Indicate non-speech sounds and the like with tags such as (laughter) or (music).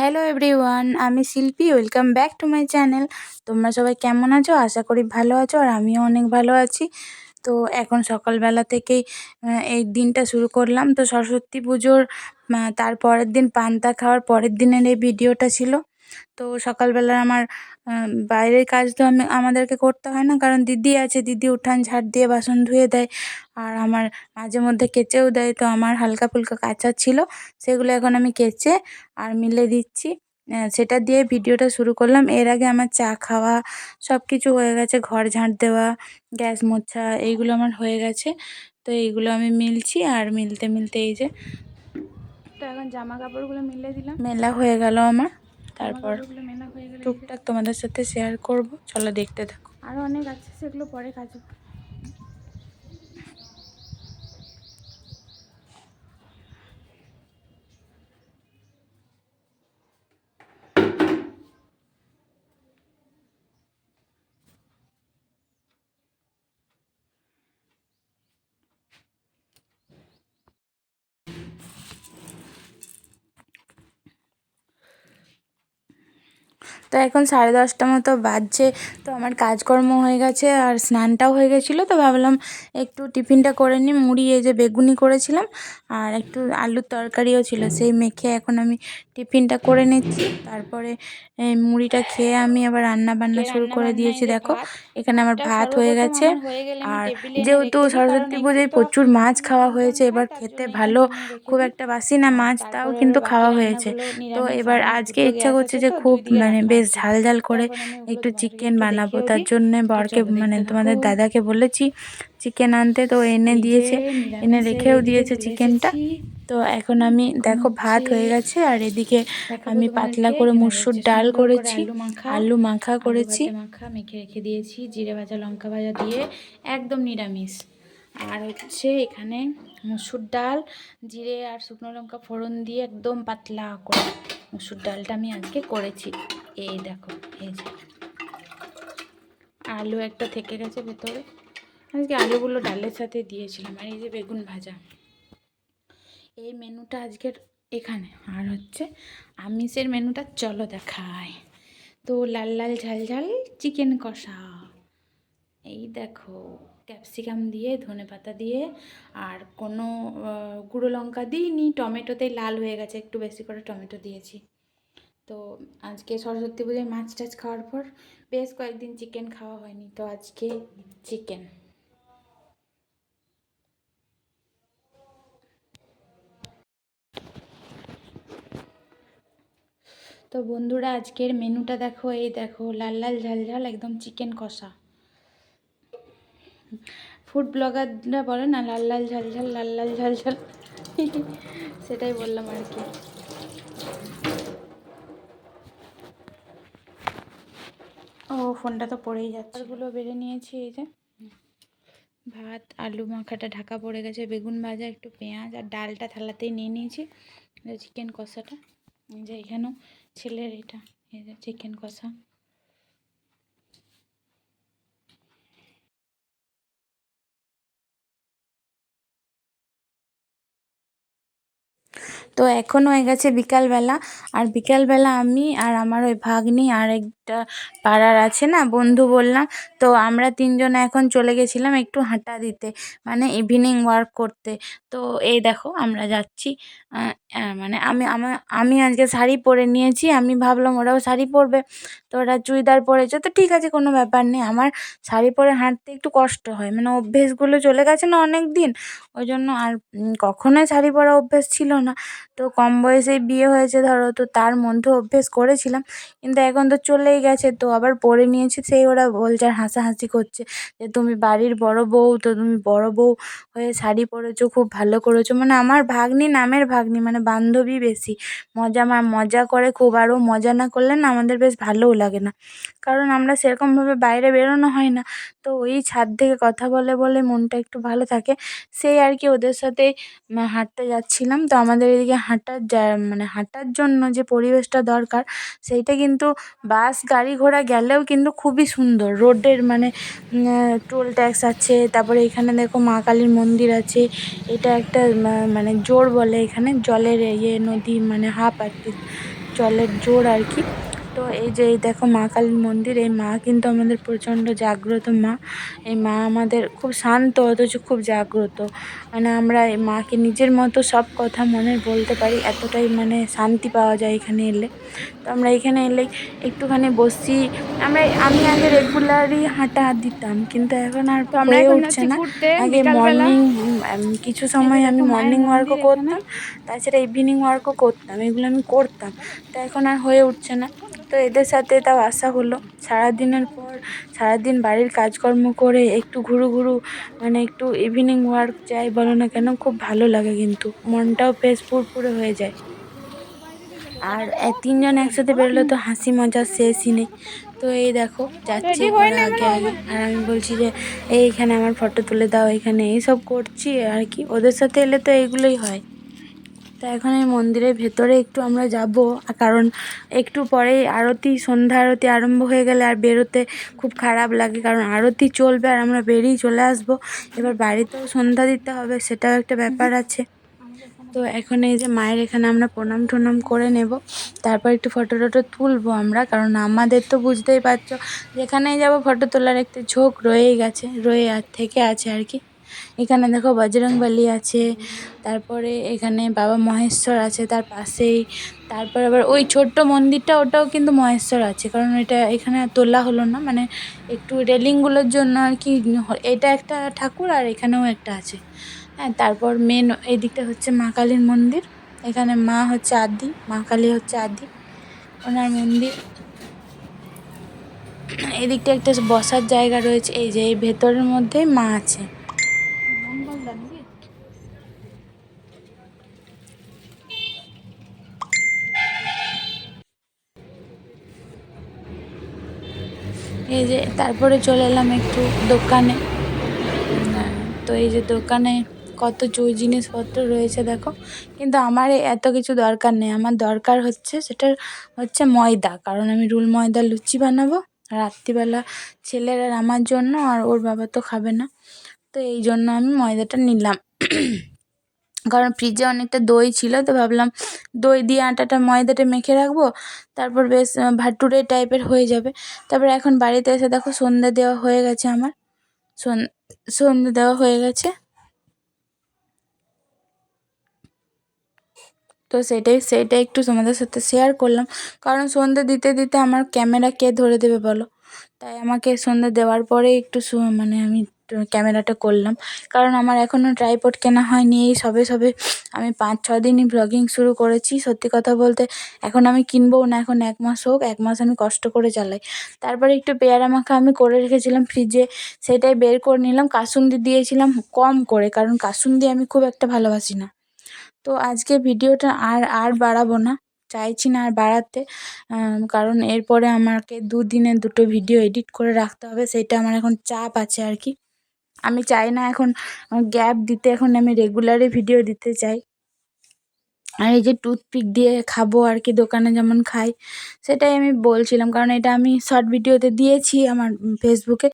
Hello everyone আমি Shilpi welcome back to my channel তোমরা সবাই কেমন আছো? আশা করি ভালো আছো আর আমিও অনেক ভালো আছি। তো এখন সকালবেলা থেকেই এই দিনটা শুরু করলাম। তো সরস্বতী পুজোর তার পরের দিন পান্তা খাওয়ার পরের দিনের এই ভিডিওটা ছিল। তো সকালবেলা আমার বাইরের কাজ তো আমি, আমাদেরকে করতে হয় না, কারণ দিদি আছে, দিদি উঠান, ঝাড় দিয়ে বাসন ধুয়ে দেয়, আর আমার মাঝে মধ্যে কেচেও দেয়, তো আমার হালকা ফুলকা কাচার ছিল, সেগুলো এখন আমি কেচে আর মিলে দিচ্ছি। সেটা দিয়ে ভিডিওটা শুরু করলাম। এর আগে আমার চা খাওয়া সব কিছু হয়ে গেছে, ঘর ঝাঁট দেওয়া, গ্যাস মোছা, এইগুলো আমার হয়ে গেছে, তো এইগুলো আমি মিলছি, আর মিলতে মিলতে এই যে, তো এখন জামা কাপড়গুলো মিলে দিলাম। মেলা হয়ে গেল আমার। তারপর টুকটাক তোমাদের সাথে শেয়ার করব। চলো দেখতে থাকো। আরও অনেক আছে সেগুলো পরে কাজ তো এখন সাড়ে দশটা মতো বাজছে তো আমার কাজকর্ম হয়ে গেছে আর স্নানটাও হয়ে গেছিল তো ভাবলাম একটু টিফিনটা করে নিই। মুড়ি এই যে বেগুনি করেছিলাম আর একটু আলুর তরকারিও ছিল সেই মেখে এখন আমি টিফিনটা করে নিচ্ছি। তারপরে মুড়িটা খেয়ে আমি আবার রান্না বান্না শুরু করে দিয়েছি দেখো। এখানে আমার ভাত হয়ে গেছে আর যেহেতু সরস্বতী পুজোয় প্রচুর মাছ খাওয়া হয়েছে এবার খেতে ভালো খুব একটা বাসি না মাছ তাও কিন্তু খাওয়া হয়েছে। তো এবার আজকে ইচ্ছা করছে যে খুব মানে বেশ ঝাল ঝাল করে একটু চিকেন বানাবো। তার জন্যে বরকে মানে তোমাদের দাদাকে বলেছি চিকেন আনতে। তো এনে দিয়েছে এনে রেখেও দিয়েছে চিকেনটা। তো এখন আমি দেখো ভাত হয়ে গেছে আর এদিকে আমি পাতলা করে মুসুর ডাল করেছি আলু মাখা করেছি। মাখা মেখে রেখে দিয়েছি জিরে ভাজা লঙ্কা ভাজা দিয়ে একদম নিরামিষ। আর হচ্ছে এখানে মুসুর ডাল জিরে আর শুকনো লঙ্কা ফোড়ন দিয়ে একদম পাতলা করে মুসুর ডালটা আমি আজকে করেছি। এই দেখো, এই যে। আলু একটা থেকে গেছে ভেতরে। আজকে আলুগুলো ডালের সাথে দিয়েছিলাম, আর এই যে বেগুন ভাজা। এই মেনুটা আজকের এখানে। আর হচ্ছে আমিষের মেনুটা চলো দেখায় তো লাল লাল, ঝাল ঝাল চিকেন কষা। এই দেখো, ক্যাপসিকাম দিয়ে, ধনে পাতা দিয়ে, আর কোনো গুঁড়ো লঙ্কা দিইনি। টমেটোতেই লাল হয়ে গেছে, একটু বেশি করে টমেটো দিয়েছি। তো আজকে সরস্বতী পুজোয় মাছ টাছ খাওয়ার পর বেশ কয়েকদিন চিকেন খাওয়া হয়নি, তো আজকে চিকেন তো বন্ধুরা, আজকের মেনুটা দেখো, এই দেখো, লাল লাল ঝাল ঝাল, একদম চিকেন কষা। ফুড ব্লগাররা বলে না, লাল লাল ঝাল ঝাল, লাল লাল ঝাল ঝাল। (laughs) সেটাই বললাম আর কি। ও, ফোনটা তো পড়েই যাচ্ছে। ওগুলো বেড়ে নিয়েছি, এই যে। ভাত, আলু মাখাটা ঢাকা পড়ে গেছে, বেগুন ভাজা, একটু পেঁয়াজ আর ডালটা থালাতেই নিয়ে নিয়েছি চিকেন কষাটা। এই যে এখানেও ছেলের এটা, এই যে চিকেন কষা। তো এখন হয়ে গেছে বিকালবেলা। আর বিকালবেলা আমি আর আমার ওই ভাগ্নি আর একটা পাড়ার আছে না, বন্ধু বললাম, তো আমরা তিনজন এখন চলে গেছিলাম একটু হাঁটা দিতে মানে ইভিনিং ওয়ার্ক করতে। তো এই দেখো, আমরা যাচ্ছি। মানে আমি আমি আজকে শাড়ি পরে নিয়েছি, আমি ভাবলাম ওরাও শাড়ি পরবে, তো ওরা চুড়িদার পরেছে, তো ঠিক আছে, কোনো ব্যাপার নেই, আমার শাড়ি পরে হাঁটতে একটু কষ্ট হয় মানে অভ্যেসগুলো চলে গেছে না অনেক দিন, ওই জন্য আর কখনোই শাড়ি পরা অভ্যেস ছিল না, তো কম বয়সেই বিয়ে হয়েছে, ধরো, তো তার মধ্যে অভ্যেস করেছিলাম, কিন্তু এখন তো চলেই গেছে, তো আবার পরে নিয়েছি, সেই ওরা বলছে আর হাসাহাসি করছে, যে তুমি বাড়ির বড় বউ, তো তুমি বড় বউ হয়ে শাড়ি পরেছো, খুব ভালো করেছ মানে আমার ভাগ্নি নামের ভাগ্নি মানে বান্ধবী বেশি। মজা মা, মজা করে খুব আরও মজা না করলে না আমাদের বেশ ভালোও লাগে না। কারণ আমরা সেরকমভাবে বাইরে বেরোনো হয় না। তো ওই ছাদ থেকে কথা বলে বলে মনটা একটু ভালো থাকে। সেই আর কি ওদের সাথে হাঁটতে যাচ্ছিলাম। তো আমাদের এদিকে হাঁটার যা মানে হাঁটার জন্য যে পরিবেশটা দরকার, সেইটা কিন্তু বাস, গাড়ি ঘোড়া গেলেও কিন্তু খুবই সুন্দর। রোডের মানে টোল ট্যাক্স আছে, তারপরে এখানে দেখো মা কালীর মন্দির আছে। এটা একটা মানে জোর বলে এখানে। জলের জলের ইয়ে নদী মানে হাঁপ আর কি জলের জোর আর কি তো এই যে এই দেখো মা কালীর মন্দির এই মা কিন্তু আমাদের প্রচণ্ড জাগ্রত মা। এই মা আমাদের খুব শান্ত অথচ খুব জাগ্রত। মানে আমরা এই মাকে নিজের মতো সব কথা মনে বলতে পারি এতটাই মানে শান্তি পাওয়া যায় এখানে এলে। তো আমরা এখানে এলে একটুখানি বসি আমরা আমি আগে রেগুলারই হাঁটা দিতাম কিন্তু এখন আর তো আমরা হয়ে উঠছে না। আগে মর্নিং কিছু সময় আমি মর্নিং ওয়ার্কও করতাম তাছাড়া ইভিনিং ওয়ার্কও করতাম এগুলো আমি করতাম। তো এখন আর হয়ে উঠছে না। তো এদের সাথে তাও আসা হলো। সারাদিনের পর সারাদিন বাড়ির কাজকর্ম করে একটু ঘুরু ঘুরু মানে একটু ইভিনিং ওয়ার্ক যাই বলো না কেন খুব ভালো লাগে কিন্তু। মনটাও বেশ ফুরফুরে হয়ে যায়। আর তিনজন একসাথে বেরোলে তো হাসি মজার শেষই নেই। তো এই দেখো যাচ্ছি আগে আগে। আর আমি বলছি যে এইখানে আমার ফটো তুলে দাও এখানে এইসব করছি আর কি? ওদের সাথে এলে তো এইগুলোই হয়। তো এখন এই মন্দিরের ভেতরে একটু আমরা যাব। কারণ একটু পরেই আরতি, সন্ধ্যা আরতি আরম্ভ হয়ে গেলে আর বেরোতে খুব খারাপ লাগে, কারণ আরতি চলবে আর আমরা বেরিয়ে চলে আসব। এবার বাড়িতেও সন্ধ্যা দিতে হবে, সেটাও একটা ব্যাপার আছে। তো এখন এই যে মায়ের এখানে আমরা প্রণাম টনাম করে নেব। তারপর একটু ফটো টটো তুলবো আমরা, কারণ আমাদের তো বুঝতেই পারছ, যেখানেই যাব ফটো তোলার একটা ঝোঁক রয়েই গেছে, রয়ে আর থেকে আছে আর কি। এখানে দেখো বজরংবলী আছে, তারপরে এখানে বাবা মহেশ্বর আছে তার পাশেই, তারপর আবার ওই ছোট্ট মন্দিরটা, ওটাও কিন্তু মহেশ্বর আছে, কারণ এটা এখানে তোলা হলো না মানে একটু রেলিংগুলোর জন্য আর কি এটা একটা ঠাকুর আর এখানেও একটা আছে। হ্যাঁ তারপর মেন এই দিকটা হচ্ছে মা কালীর মন্দির, এখানে মা হচ্ছে আদি, মা কালী হচ্ছে আদি, ওনার মন্দির। এদিকটা একটা বসার জায়গা রয়েছে, এই যে এই ভেতরের মধ্যেই মা আছে। এই যে তারপরে চলে এলাম একটু দোকানে। তো এই যে দোকানে কত চুই জিনিসপত্র রয়েছে দেখো। কিন্তু আমার এত কিছু দরকার নেই। আমার দরকার হচ্ছে সেটা হচ্ছে ময়দা। কারণ আমি রুল ময়দা লুচি বানাবো রাত্রিবেলা ছেলের আর আমার জন্য আর ওর বাবা তো খাবে না। তো এই জন্য আমি ময়দাটা নিলাম। কারণ ফ্রিজে অনেকটা দই ছিল, তো ভাবলাম দই দিয়ে আটাটা ময়দাটা মেখে রাখব, তারপর বেশ ভাটুরে টাইপের হয়ে যাবে। তারপর এখন বাড়িতে এসে দেখো সন্ধ্যে দেওয়া হয়ে গেছে আমার। সন- সন্ধ্যে দেওয়া হয়ে গেছে। তো সেটাই সেইটাই একটু তোমাদের সাথে শেয়ার করলাম। কারণ সন্ধ্যে দিতে দিতে আমার ক্যামেরা কে ধরে দেবে বলো? তাই আমাকে সন্ধ্যে দেওয়ার পরেই একটু মানে আমি ক্যামেরাটা করলাম। কারণ আমার এখনও ট্রাইপড কেনা হয়নি, এই সবে সবে আমি পাঁচ, ছ দিনই ব্লগিং শুরু করেছি। সত্যি কথা বলতে এখন আমি কিনবও না, এখন এক মাস হোক, এক মাস আমি কষ্ট করে চালাই। তারপরে একটু পেয়ারা মাখা আমি করে রেখেছিলাম ফ্রিজে সেটাই বের করে নিলাম। কাসুন্দি দিয়েছিলাম কম করে, কারণ কাসুন্দি আমি খুব একটা ভালোবাসি না। তো আজকে ভিডিওটা আর আর বাড়াবো না, চাইছি না আর বাড়াতে। কারণ এরপরে আমাকে দুদিনে দুটো ভিডিও এডিট করে রাখতে হবে, সেটা আমার এখন চাপ আছে আর কি। আমি চাই না এখন গ্যাপ দিতে, এখন আমি রেগুলারই ভিডিও দিতে চাই। আর এই যে টুথপিক দিয়ে খাব আর কি, দোকানে যেমন খাই, সেটাই আমি বলছিলাম। কারণ এটা আমি শর্ট ভিডিওতে দিয়েছি আমার ফেসবুকে